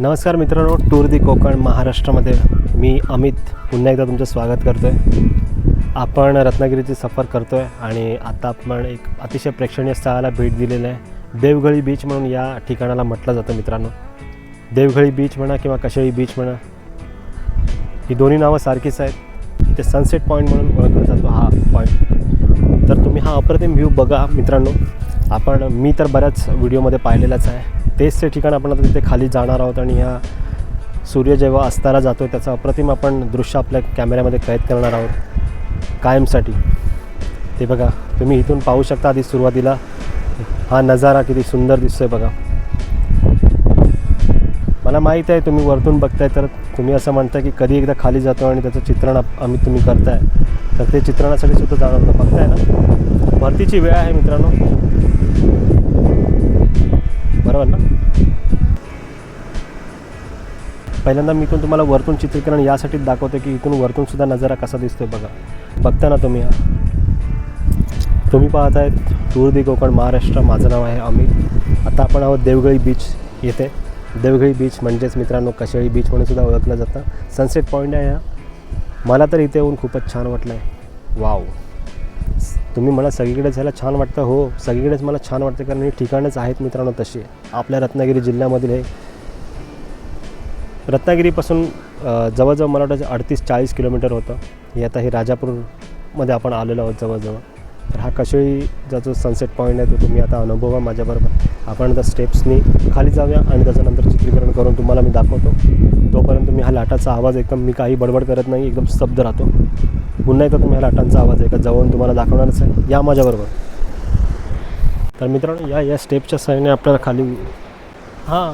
नमस्कार मित्रांनो टूर दी कोकण महाराष्ट्रामध्ये मी अमित पुन्हा एकदा तुमचं स्वागत करतो आहे आपण रत्नागिरीची सफर करतो आहे आणि आता आपण एक अतिशय प्रेक्षणीय स्थळाला भेट दिलेलं आहे. देवघळी बीच म्हणून या ठिकाणाला म्हटलं जातं मित्रांनो. देवघळी बीच म्हणा किंवा कशाळी बीच म्हणा ही दोन्ही नावं सारखीच आहेत. इथे सनसेट पॉईंट म्हणून ओळखला जातो हा पॉईंट तर तुम्ही हा अप्रतिम व्ह्यू बघा मित्रांनो. आपण मी तर बऱ्याच व्हिडिओमध्ये पाहिलेलाच आहे. तेच ते ठिकाण आपण आता तिथे खाली जाणार आहोत आणि ह्या सूर्य जेव्हा अस्ताला जातो त्याचं अप्रतिम आपण दृश्य आपल्या कॅमेऱ्यामध्ये कैद करणार आहोत. कायमसाठी. ते बघा तुम्ही इथून पाहू शकता आधी सुरुवातीला. हा नजारा किती सुंदर दिसतो आहे बघा. मला माहीत आहे तुम्ही वरतून बघताय तर तुम्ही असं म्हणताय की कधी एकदा खाली जातो आणि त्याचं चित्रण आम्ही तुम्ही करताय. तर ते चित्रणासाठी सुद्धा जाणार बघताय ना? भरतीची वेळ आहे मित्रांनो. बरोबर ना? पहिल्यांदा मी इथून तुम्हाला वरतून चित्रीकरण यासाठी दाखवते की इथून वरतून सुद्धा नजारा कसा दिसतोय बघा. बघता ना तुम्ही तुम्ही पाहत आहेत टूर दी कोकण महाराष्ट्र माझं नाव आहे अमित. आता आपण आहोत देवगळी बीच येथे. देवगळी बीच म्हणजेच मित्रांनो कशेळी बीच म्हणून सुद्धा ओळखलं जातं. सनसेट पॉईंट आहे हा. मला तर इथे येऊन खूपच छान वाटलं आहे वाव तुम्ही मला सगळीकडे जायला छान वाटतं. हो सगळीकडेच मला छान वाटतं कारण ही ठिकाणच आहेत मित्रांनो तशी आपल्या रत्नागिरी जिल्ह्यामधील हे रत्नागिरीपासून जवळजवळ मला वाटतं अडतीस चाळीस किलोमीटर होतं. हे आता हे राजापूरमध्ये आपण आलेलो आहोत जवळजवळ. तर हा कशेळीचा जो सनसेट पॉईंट आहे तो तुम्ही आता अनुभवा माझ्याबरोबर. आपण आता स्टेप्सनी खाली जाऊया आणि त्याच्यानंतर चित्रीकरण करून तुम्हाला मी दाखवतो. तोपर्यंत मी हा लाटाचा आवाज एकदम मी काही बडबड करत नाही एकदम स्तब्ध राहतो. पुन्हा एकदा तुम्ही ह्या लाटांचा आवाज एका जवळून तुम्हाला दाखवणारच आहे या माझ्याबरोबर. तर मित्रांनो या या स्टेपच्या सहाय्याने आपल्याला खाली हां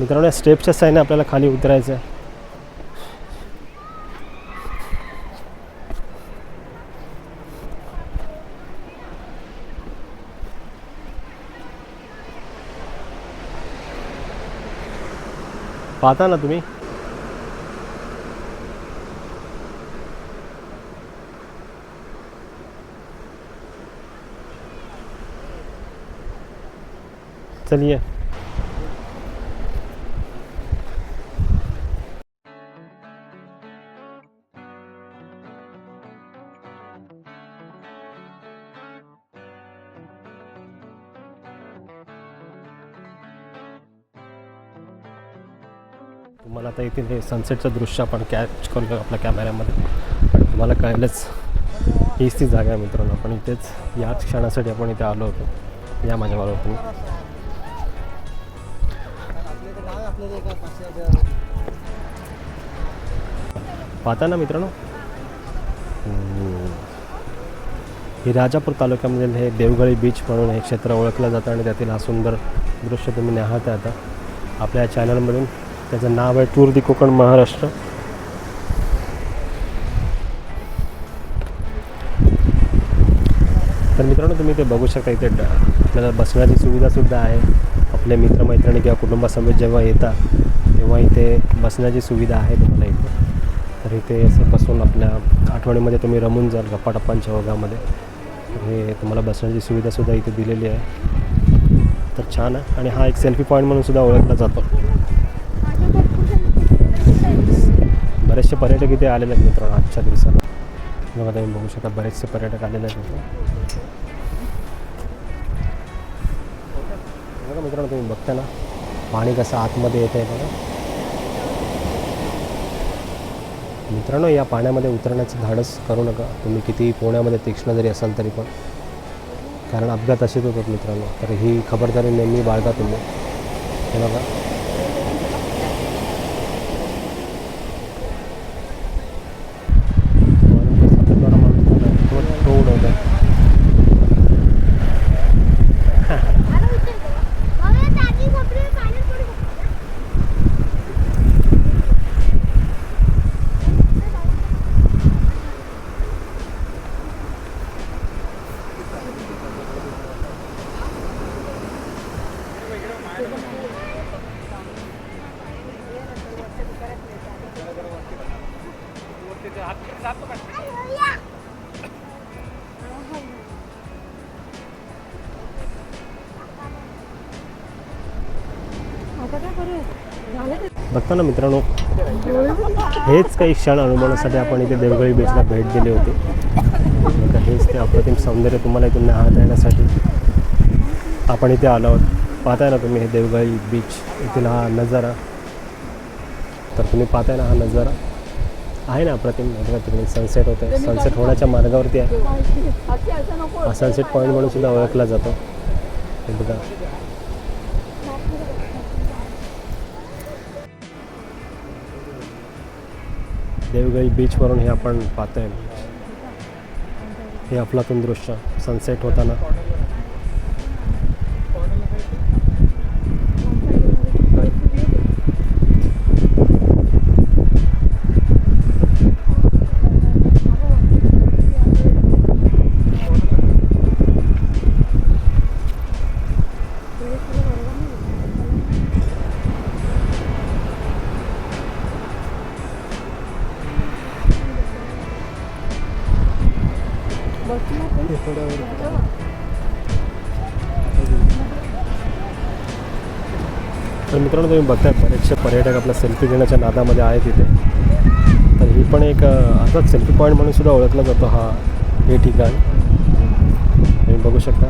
मित्रांनो या स्टेपच्या साईने आपल्याला खाली उतरायचं आहे. पाहता ना तुम्ही? चलिए. तुम्हाला आता इथे हे सनसेटचं दृश्य आपण कॅच करू आपल्या कॅमेऱ्यामध्ये आणि तुम्हाला कळलंच हीच ती जागा आहे मित्रांनो. आपण इथेच याच क्षणासाठी आपण इथे आलो होतो. या माझ्याबरोबर तुम्ही. पाहता ना मित्रांनो? हे राजापूर तालुक्यामधील हे देवगळी बीच म्हणून हे क्षेत्र ओळखलं जातं आणि त्यातील हा सुंदर दृश्य तुम्ही निहाळता आता. आपल्या चॅनलमधून त्याचं नाव आहे टूर दी कोकण महाराष्ट्र. तर मित्रांनो तुम्ही ते बघू शकता इथे आपल्याला बसण्याची सुविधासुद्धा आहे. आपले मित्रमैत्रिणी किंवा कुटुंबासमेत जेव्हा येतात तेव्हा इथे बसण्याची सुविधा आहे तुम्हाला इथे. तर इथे असं बसून आपल्या आठवणीमध्ये तुम्ही रमून जाल गप्पाटप्पांच्या ओघामध्ये. तर हे तुम्हाला बसण्याची सुविधासुद्धा इथे दिलेली आहे. तर छान आहे. आणि हा एक सेल्फी पॉईंट म्हणून सुद्धा ओळखला जातो. बरेचसे पर्यटक इथे आलेले आहेत मित्रांनो आजच्या दिवसाला. बघा तुम्ही बघू शकता बरेचसे पर्यटक आलेले आहेत मित्रांनो बघा मित्रांनो तुम्ही बघता ना पाणी कसं आतमध्ये येत आहे बघा. मित्रांनो या पाण्यामध्ये उतरण्याचं धाडस करू नका. तुम्ही किती पोहण्यामध्ये तीक्ष्ण जरी असाल तरी पण. कारण अपघात असेच होतात मित्रांनो. तर ही खबरदारी नेहमी बाळगा तुम्ही. हे बघा वरून ते सातत्यानं माणूस आलाय. तो- तो उडवलाय. आता काय करू बघता ना मित्रांनो हेच काही क्षण अनुभवण्यासाठी आपण इथे देवगळी बीचला भेट दिली होती. हेच ते अप्रतिम सौंदर्य तुम्हाला इथून न्याहाळता येण्यासाठी आपण इथे आलो आहोत. पाहताय ना तुम्ही हे देवगळी बीच इथील हा नजारा. तर तुम्ही पाहताय ना हा नजारा. आहे ना अप्रतिम तिकडे सनसेट होत सनसेट होण्याच्या मार्गावरती आहे. हा सनसेट पॉईंट म्हणून सुद्धा ओळखला जातो. बघा. देवगई बीचवरून हे आपण पाहतोय. हे अफलातून दृश्य. सनसेट होताना. तर मित्रांनो तुम्ही बघताय बरेचसे पर्यटक आपल्या सेल्फी घेण्याच्या नादामध्ये आहेत इथे. तर ही पण एक अं, असाच सेल्फी पॉईंट म्हणून सुद्धा ओळखला जातो हा हे ठिकाण. तुम्ही बघू शकता.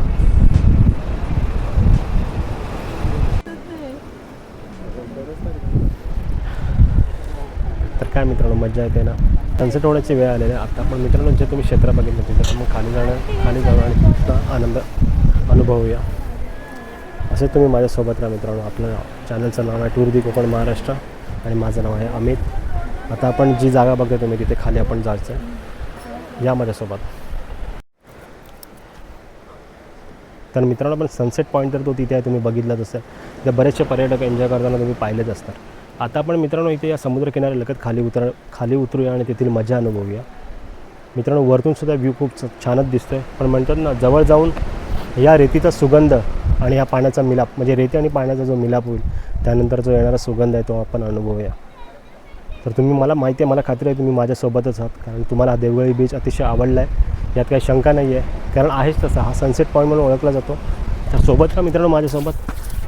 तर काय मित्रांनो मज्जा येते ना? सनसेट होण्याची वेळ आलेली आहे. आता पण मित्रांनो जे तुम्ही क्षेत्र बघितलं तिथं तर मग खाली जाणं खाली जाणं आणि तिथला आनंद अनुभवूया. असे तुम्ही माझ्यासोबत राहा मित्रांनो. आपलं चॅनलचं नाव आहे टूर दी कोकण महाराष्ट्र आणि माझं नाव आहे अमित आता आपण जी जागा बघतो तुम्ही तिथे खाली आपण जायचं आहे या माझ्यासोबत. तर मित्रांनो पण सनसेट पॉईंट तर तो तिथे आहे तुम्ही बघितलाच असेल. तर बरेचसे पर्यटक एन्जॉय करताना तुम्ही पाहिलेच असतात. आता आपण मित्रांनो इथे या समुद्रकिनारे लगत खाली उतर खाली उतरूया आणि तेथील मजा अनुभवूया. मित्रांनो वरतून सुद्धा व्ह्यू खूप छ- छानच दिसतोय. पण म्हणतात ना जवळ जाऊन या रेतीचा सुगंध आणि या पाण्याचा मिलाप म्हणजे रेती आणि पाण्याचा जो मिलाप होईल त्यानंतर जो येणारा सुगंध आहे तो आपण अनुभवूया. तर तुम्ही मला माहिती आहे मला खात्री आहे तुम्ही माझ्यासोबतच आहात कारण तुम्हाला हा देवगळी बीच अतिशय आवडला आहे. यात काही शंका नाही आहे कारण आहेच तसा हा सनसेट पॉईंट म्हणून ओळखला जातो. तर सोबत का मित्रांनो माझ्यासोबत?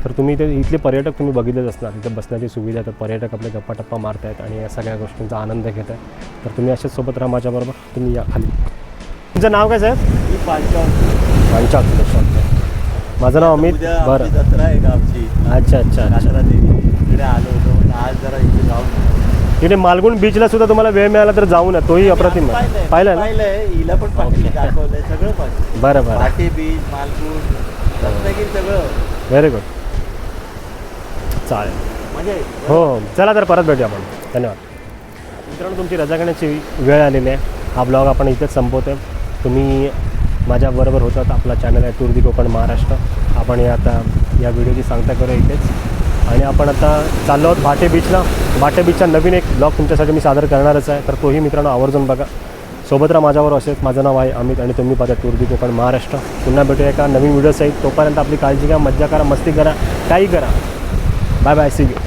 तर तुम्ही इथे इथले पर्यटक तुम्ही बघितलेच असणार. इथे बसण्याची सुविधा तर पर्यटक आपले गप्पा टप्पा मारत आहेत आणि या सगळ्या गोष्टींचा आनंद घेत आहेत. तर तुम्ही असेच सोबत राहा माझ्याबरोबर. तुम्ही या खाली. तुमचं नाव काय साहेब? पांचाळ माझं नाव अमित बरं. जत्रा आहे गावची. अच्छा अच्छा अच्छा. देवी. इकडे आलो होतो आज जरा इथे जाऊन तिथे मालगुण बीचला सुद्धा तुम्हाला वेळ मिळाला तर जाऊ ना तोही अप्रतिम पाहिलं ना? हिला पण सगळं बरं बरं. बीच मालगुड रत्नागिरी सगळं. व्हेरी गुड चालेल. म्हणजे हो हो चला तर परत भेटूया आपण. धन्यवाद. मित्रांनो तुमची रजा घेण्याची वेळ आलेली आहे. हा ब्लॉग आपण इथेच संपवतो आहे तुम्ही माझ्याबरोबर होतात आपला चॅनल आहे टूर दी कोकण महाराष्ट्र आपण या आता या व्हिडिओची सांगता करूया इथेच. आणि आपण आता चाललो आहोत भाटे बीचला भाटे बीचचा नवीन एक ब्लॉग तुमच्यासाठी मी सादर करणारच आहे. तर तोही मित्रांनो आवर्जून बघा. सोबत राहा माझ्यावर असेच. माझं नाव आहे अमित आणि तुम्ही पाहता टूर दी कोकण महाराष्ट्र पुन्हा भेटूया एका नवीन व्हिडिओ सहित. तोपर्यंत आपली काळजी घ्या मज्जा करा मस्ती करा काही करा. Bye bye. See you.